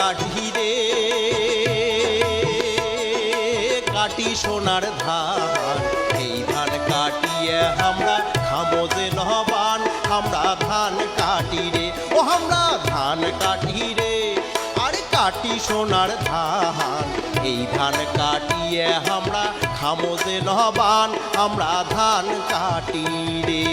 কাটি রে কাটি সোনার ধান। এই ধান কাটিয়ে আমরা খামো যে নহবান আমরা ধান কাটি রে, ও আমরা ধান কাটি রে। আর কাটি সোনার ধান, এই ধান কাটিয়ে আমরা খামো যে নহবান আমরা ধান কাটি রে।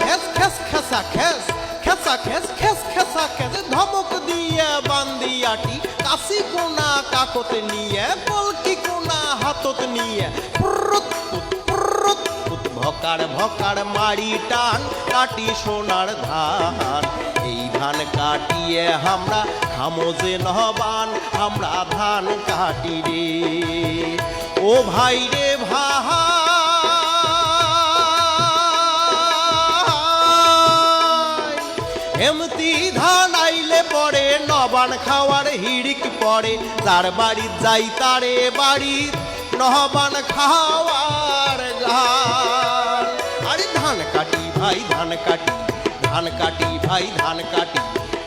খেসা, খেস খেস, খেসা খেস খেসা, খেস খেস, খেসা ধমক দিয়ে বান্দিয়াটি কাশি কোনা কাকত নিয়ে কলকি কোনা হাতত নিয়ে। প্রুত প্রুত, ভকার ভকার মারি টান, কাটি সোনার ধান। এই ধান কাটিয়ে আমরা খামোজে নহবান আমরা ধান কাটি রে। ও ভাই রে ভাই হেমতি ধান আইলে পরে নবান খাওয়ার হিড়িক পরে যার বাড়ি যাই তারে বাড়ি নহবান খাওয়ার গান আরে ধান কাটি ভাই, ধান কাটি ধান কাটি ভাই, ধান কাটি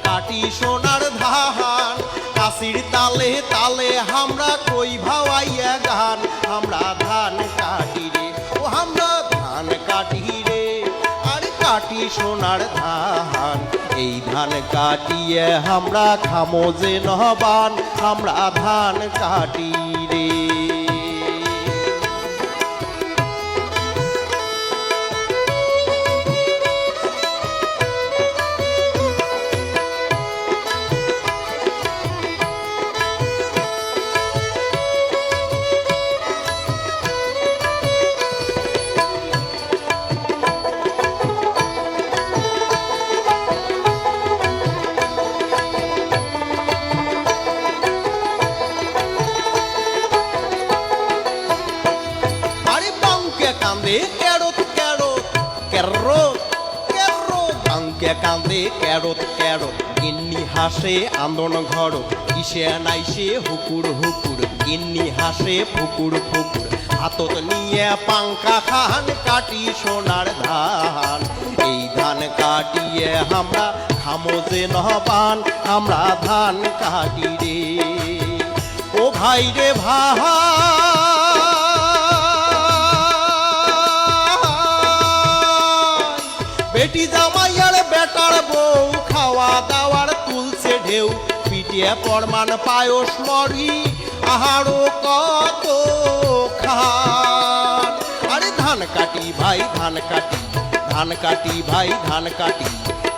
কাটি সোনার ধান। কাশির তালে তালে আমরা কই ভাওয়াইয়া গান। আমরা ধান কাটি রে, ও আমরা ধান কাটি রে। আরে কাটি সোনার ধান। এই ধান কাটিয়ে আমরা খামো যে নহবান আমরা ধান কাটি রে। ক্যারত কান্দে ক্যারত ক্যারত। গিন্নি হাসে আন্দন ঘর। কিসে নাইসে হুকুর হুকুর। গিন্নি হাসে, ফুকুর ফুকুর। হাতত নিয়ে পাঙ্কা খান, কাটি সোনার ধান। এই ধান কাটিয়ে আমরা খামোজে নহবান আমরা ধান কাটি রে। ও ভাই রে ভাই, বেটি জামাইয়ার পিটিয়ে পরমান পায়স মরি আহারো কত আরে ধান কাটি ভাই, ধান কাটি ধান কাটি ভাই, ধান কাটি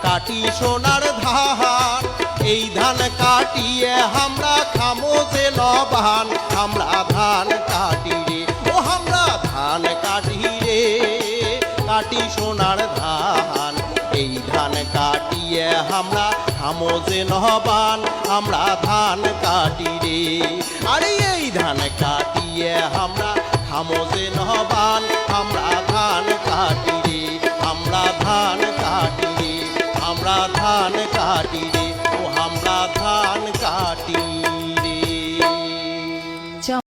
কাটি সোনার ধান। এই ধান কাটিয়ে আমরা খামো যে নবান আমরা এই ধান কাটিয়ে আমরা থামো যে নহবান আমরা ধান কাটি রে। আরে এই ধান কাটিয়ে আমরা হামোজে যে নহবান আমরা ধান কাটি রে। আমরা ধান কাটি রে, আমরা ধান কাটি রে।